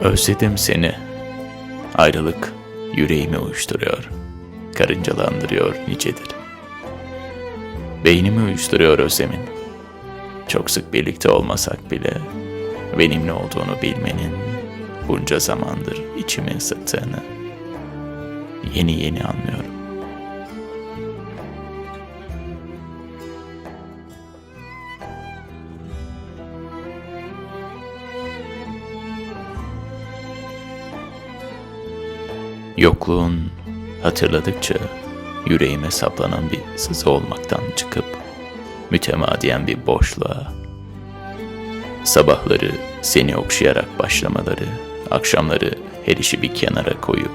Özledim seni. Ayrılık yüreğimi uyuşturuyor. Karıncalandırıyor nicedir. Beynimi uyuşturuyor özlemin. Çok sık birlikte olmasak bile benimle olduğunu bilmenin bunca zamandır içimi ısıttığını yeni yeni anlıyorum. Yokluğun hatırladıkça yüreğime saplanan bir sızı olmaktan çıkıp mütemadiyen bir boşluğa, sabahları seni okşayarak başlamaları, akşamları her işi bir kenara koyup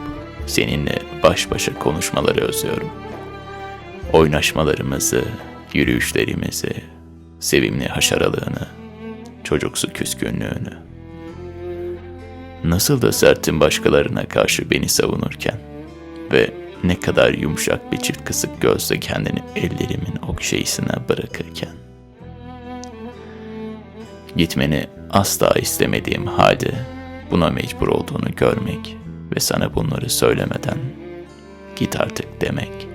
seninle baş başa konuşmaları özlüyorum. Oynaşmalarımızı, yürüyüşlerimizi, sevimli haşaralığını, çocuksu küskünlüğünü. Nasıl da serttin başkalarına karşı beni savunurken ve ne kadar yumuşak bir çift kısık gözle kendini ellerimin okşayısına bırakırken. Gitmeni asla istemediğim halde buna mecbur olduğunu görmek ve sana bunları söylemeden git artık demek.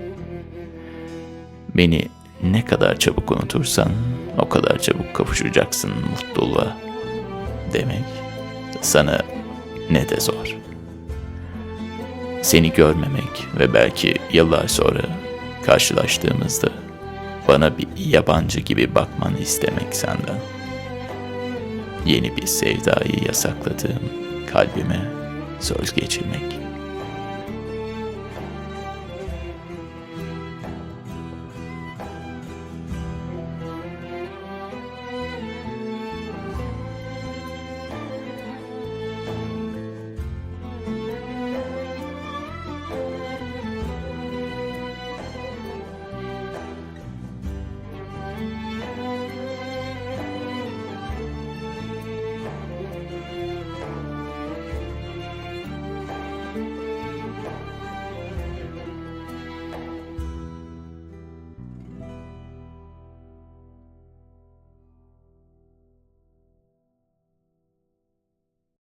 Beni ne kadar çabuk unutursan o kadar çabuk kavuşacaksın mutluluğa demek sana ne de zor. Seni görmemek ve belki yıllar sonra karşılaştığımızda bana bir yabancı gibi bakmanı istemek senden. Yeni bir sevdayı yasakladığım kalbime söz geçirmek.